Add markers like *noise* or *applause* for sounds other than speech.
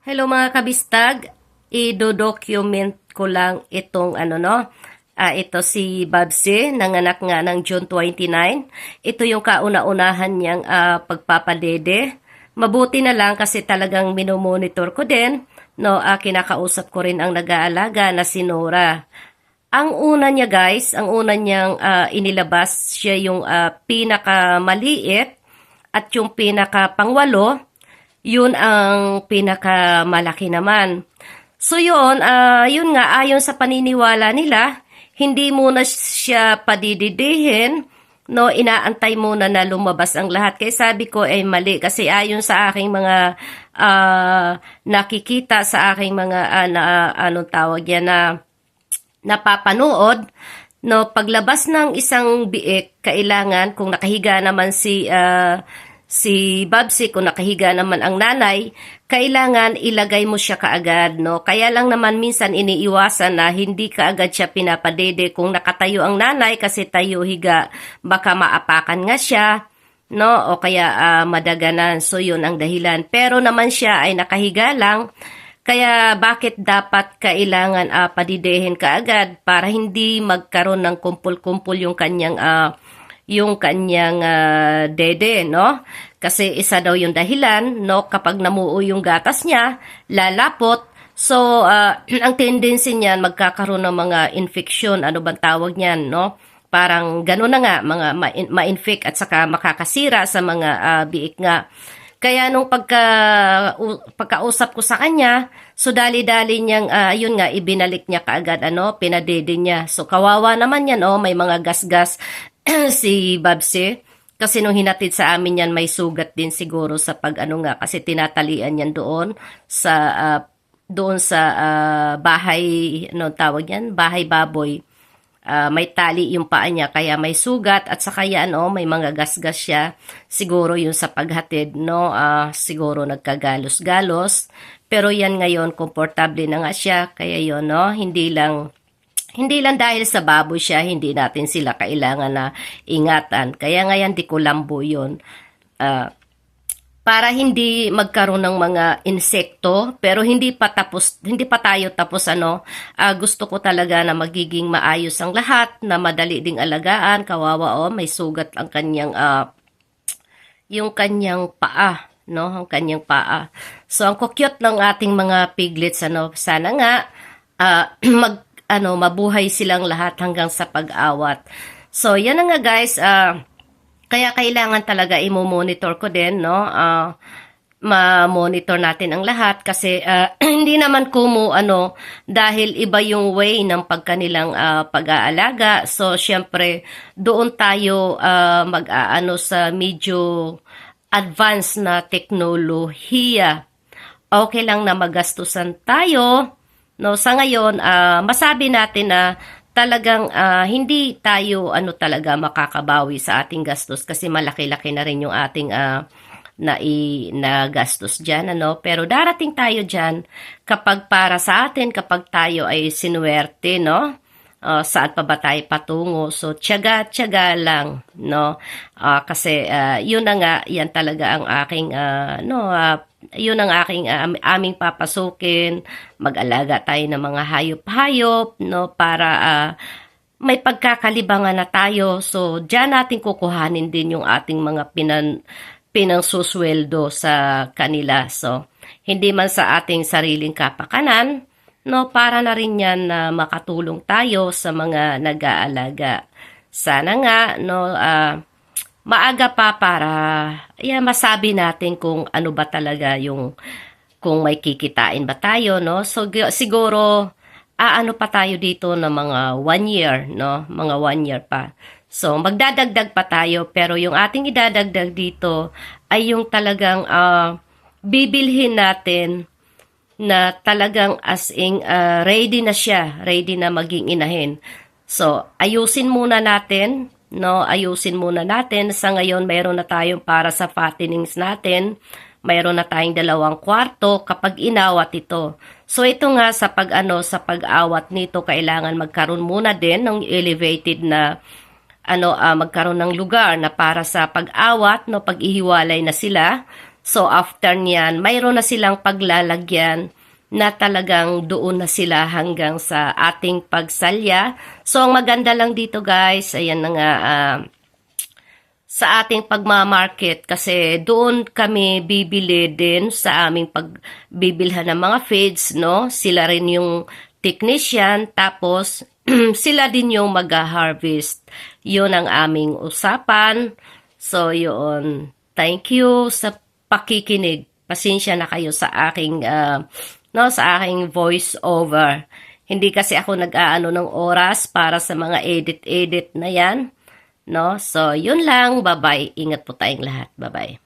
Hello mga kabistag, i-document ko lang itong ano no, Ah, ito si Babsi, nanganak nga ng June 29. Ito yung kauna-unahan niyang ah, pagpapadede. Mabuti na lang kasi talagang minomonitor ko din. No, ah, kinakausap ko rin ang nag-aalaga na si Nora. Ang una niya guys, ang una niyang ah, inilabas, siya yung ah, pinakamaliit at yung pinakapangwalo, yun ang pinakamalaki naman. So yun, ah, yun nga, ayon sa paniniwala nila, hindi muna siya padididihin, no, inaantay muna na lumabas ang lahat. Kaya sabi ko ay mali kasi ayon sa aking mga ah, nakikita sa aking mga ah, na, anong tawag yan na napapanood, no, paglabas ng isang biik, kailangan kung nakahiga naman si ah, si Babsi, kung nakahiga naman ang nanay, kailangan ilagay mo siya kaagad, no? Kaya lang naman minsan iniiwasan na hindi kaagad siya pinapadede kung nakatayo ang nanay kasi tayo higa, baka maapakan nga siya, no? O kaya ah, madaganan. So yun ang dahilan. Pero naman siya ay nakahiga lang. Kaya bakit dapat kailangan ah, padidehin kaagad para hindi magkaroon ng kumpul-kumpul yung kanyang ah, yung kanyang ah, dede, no? Kasi isa daw yung dahilan, no? Kapag namuo yung gatas niya, lalapot. So, ah, *clears throat* ang tendency niyan, magkakaroon ng mga infection, ano bang tawag niyan, no? Parang gano'n na nga, mga ma- ma-infect at saka makakasira sa mga ah, biik nga. Kaya nung pagka, u- pagkausap ko sa kanya, so dali-dali niyang, ah, yun nga, ibinalik niya kaagad, ano, pinadede niya. So kawawa naman yan, oh, may mga gasgas *clears throat* si Babsi. Kasi nung hinatid sa amin yan, may sugat din siguro sa pag ano nga, kasi tinatalian yan doon sa, ah, doon sa ah, bahay, ano tawag yan, bahay baboy. Ah, may tali yung paa niya kaya may sugat at saka yan oh, may mga gasgas siya. Siguro yung sa paghatid no? Ah, siguro nagkagalos-galos. Pero yan ngayon komportable na nga siya kaya yon no? Hindi lang hindi lang dahil sa baboy siya hindi natin sila kailangan na ingatan. Kaya ngayon di ko lambo yun. Ah, para hindi magkaroon ng mga insekto pero hindi pa tapos hindi pa tayo tapos ano ah, gusto ko talaga na magiging maayos ang lahat na madali ding alagaan kawawa oh may sugat ang kanyang ah, yung kanyang paa no ang kanyang paa. So ang cute ng ating mga piglets ano sana nga ah, *clears throat* mag ano mabuhay silang lahat hanggang sa pag-awat so yan na nga guys ah kaya kailangan talaga imo-monitor ko din, no? Ah, ma-monitor natin ang lahat kasi ah, *clears throat* hindi naman kumu ano dahil iba yung way ng pagkanilang ah, pag-aalaga. So syempre doon tayo ah, mag-aano sa medyo advanced na teknolohiya. Okay lang na magastusan tayo. No, sa ngayon, ah, masabi natin na talagang ah, hindi tayo ano talaga makakabawi sa ating gastos kasi malaki-laki na rin yung ating ah, na i na gastos diyan ano. Pero darating tayo diyan kapag para sa atin kapag tayo ay sinuwerte no? Ah, saan pa ba tayo patungo? So tiyaga tiyaga lang no? Ah, kasi ah, yun na nga yan talaga ang aking ah, no ah, yun ang aking am- aming papasukin mag-alaga tayo ng mga hayop-hayop no para ah, may pagkakalibangan na tayo. So, diyan natin kukuhanin din yung ating mga pinan, pinangsusweldo sa kanila. So, hindi man sa ating sariling kapakanan, no, para na rin yan na makatulong tayo sa mga nag-aalaga. Sana nga, no, ah, maaga pa para yeah, masabi natin kung ano ba talaga yung kung may kikitain ba tayo, no? So, siguro, aano pa tayo dito na mga one year, no? Mga one year pa. So, magdadagdag pa tayo, pero yung ating idadagdag dito ay yung talagang ah, bibilhin natin na talagang as in ah, ready na siya, ready na maging inahin. So, ayusin muna natin, no? Ayusin muna natin. Sa ngayon, mayroon na tayong para sa fattenings natin. Mayroon na tayong dalawang kwarto kapag inawat ito. So, ito nga sa pag ano, sa pag-awat nito, kailangan magkaroon muna din ng elevated na ano ah, magkaroon ng lugar na para sa pag-awat no pag-ihiwalay na sila So after niyan, mayroon na silang paglalagyan na talagang doon na sila hanggang sa ating pagsalya. So ang maganda lang dito guys, ayan na nga, ah, sa ating pagmamarket kasi doon kami bibili din sa aming pagbibilhan ng mga feeds, no? Sila rin yung technician, tapos *clears throat* sila din yung mag-harvest. Yun ang aming usapan. So, yun. Thank you sa pakikinig. Pasensya na kayo sa aking, ah, no, sa aking voice over. Hindi kasi ako nag-aano ng oras para sa mga edit-edit na yan. No? So, yun lang. Bye-bye. Ingat po tayong lahat. Bye-bye.